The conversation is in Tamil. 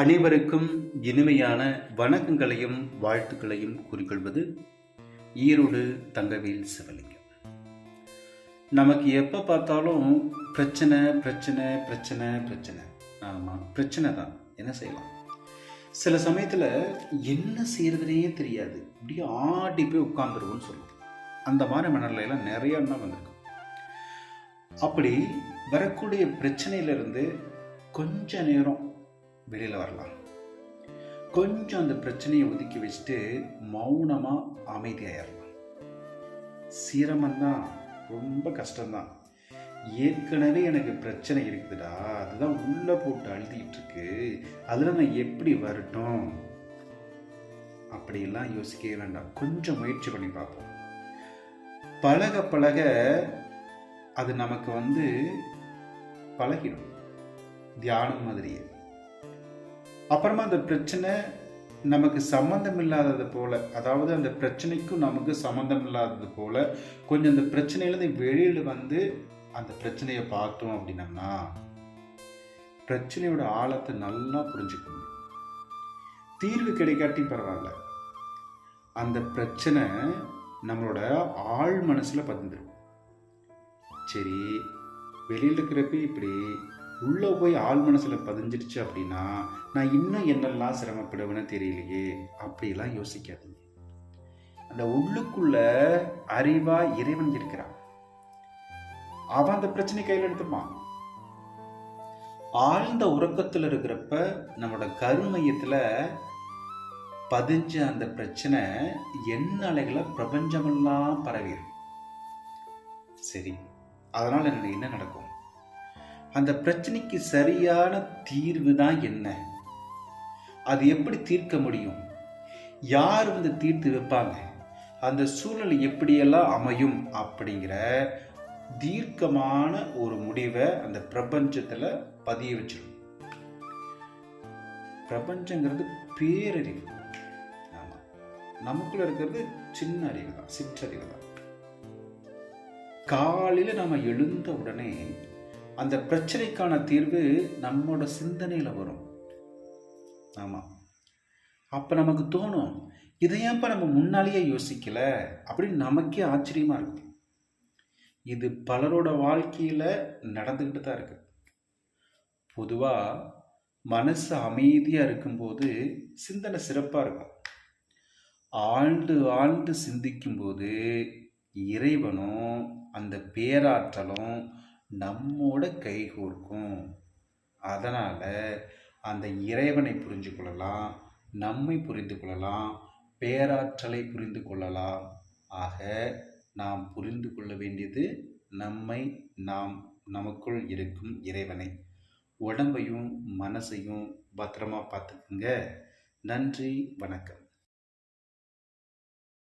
அனைவருக்கும் இனிமையான வணக்கங்களையும் வாழ்த்துக்களையும் கூறிக்கொள்வது ஈரோடு தங்கவேல் சிவலிங்கம். நமக்கு எப்போ பார்த்தாலும் பிரச்சனை பிரச்சனை பிரச்சனை பிரச்சனை. ஆமாம் பிரச்சனை தான். என்ன செய்யலாம்? சில சமயத்தில் என்ன செய்யறதுனே தெரியாது. அப்படியே ஆடி போய் உட்காந்துருவோம்னு சொல்லுவோம். அந்த மாதிரி மனநிலையெல்லாம் நிறைய வந்திருக்கும். அப்படி வரக்கூடிய பிரச்சனையிலிருந்து கொஞ்ச நேரம் வெளியில் வரலாம். கொஞ்சம் அந்த பிரச்சனையை ஒதுக்கி வச்சுட்டு மௌனமாக அமைதியாயிடலாம் சிரமந்தான் ரொம்ப கஷ்டம்தான். ஏற்கனவே எனக்கு பிரச்சனை இருக்குதுடா அதுதான் உள்ளே போட்டு அழுதிட்டு இருக்கு. அதில் நான் எப்படி வரட்டும்? அப்படியெல்லாம் யோசிக்கவே வேண்டாம். கொஞ்சம் முயற்சி பண்ணி பார்ப்போம். பழக பழக அது நமக்கு வந்து பழகிடும். தியானம் மாதிரியே. அப்புறமா அந்த பிரச்சனை நமக்கு சம்மந்தம் இல்லாதது போல அதாவது அந்த பிரச்சனைக்கும் நமக்கு சம்மந்தம் இல்லாதது போல கொஞ்சம் அந்த பிரச்சனையிலேருந்து வெளியில் வந்து அந்த பிரச்சனையை பார்த்தோம் அப்படின்னம்னா பிரச்சனையோட ஆழத்தை நல்லா புரிஞ்சுக்க முடியும் தீர்வு கிடைக்காட்டி பரவாயில்ல. அந்த பிரச்சனை நம்மளோட ஆழ் மனசில் பதிந்துடும் சரி வெளியில் இருக்கிறப்ப இப்படி உள்ளே போய் ஆள் மனசில் பதிஞ்சிடுச்சு அப்படின்னா நான் இன்னும் என்னெல்லாம் சிரமப்படுவேன்னு தெரியலையே அப்படிலாம் யோசிக்காதீங்க. அந்த உள்ளுக்குள்ள அறிவா இறைவன் இருக்கிறான். அவன் அந்த பிரச்சனை கையில் எடுத்துப்பான். ஆழ்ந்த உறக்கத்தில் இருக்கிறப்ப நம்மளோட கருமையத்தில் பதிஞ்ச அந்த பிரச்சனை என்ன அலைகளை பிரபஞ்சமெல்லாம் பரவிடும் சரி அதனால் எனக்கு என்ன நடக்கும்? அந்த பிரச்சனைக்கு சரியான தீர்வு தான் என்ன? அது எப்படி தீர்க்க முடியும்? யார் வந்து தீர்த்து வைப்பாங்க? அந்த சூழ்நிலை எப்படியெல்லாம் அமையும் அப்படிங்கிற தீர்க்கமான ஒரு முடிவை அந்த பிரபஞ்சத்தில் பதிய வச்சிடும் பிரபஞ்சங்கிறது பேரறிவு. ஆமாம் நமக்குள்ள இருக்கிறது சின்ன அறிவு தான் சிற்றறிவு தான். காலையில் நம்ம எழுந்த உடனே அந்த பிரச்சனைக்கான தீர்வு நம்மோட சிந்தனையில் வரும். ஆமாம் அப்போ நமக்கு தோணும் இதை நம்ம முன்னாலேயே யோசிக்கல? அப்படின்னு நமக்கே ஆச்சரியமாக இருக்கு. இது பலரோட வாழ்க்கையில் நடந்துக்கிட்டு தான் இருக்கு. பொதுவாக மனசு அமைதியாக இருக்கும்போது சிந்தனை சிறப்பாக இருக்கும். ஆழ்ந்து ஆழ்ந்து சிந்திக்கும்போது இறைவனும் அந்த பேராற்றலும் நம்மோட கைகோர்க்கும் அதனால் அந்த இறைவனை புரிஞ்சு கொள்ளலாம் நம்மை புரிந்து கொள்ளலாம் பேராற்றலை புரிந்து கொள்ளலாம். ஆக நாம் புரிந்து கொள்ள வேண்டியது நம்மை நாம் நமக்குள் இருக்கும் இறைவனை. உடம்பையும் மனசையும் பத்திரமா பார்த்துக்குங்க. நன்றி வணக்கம்.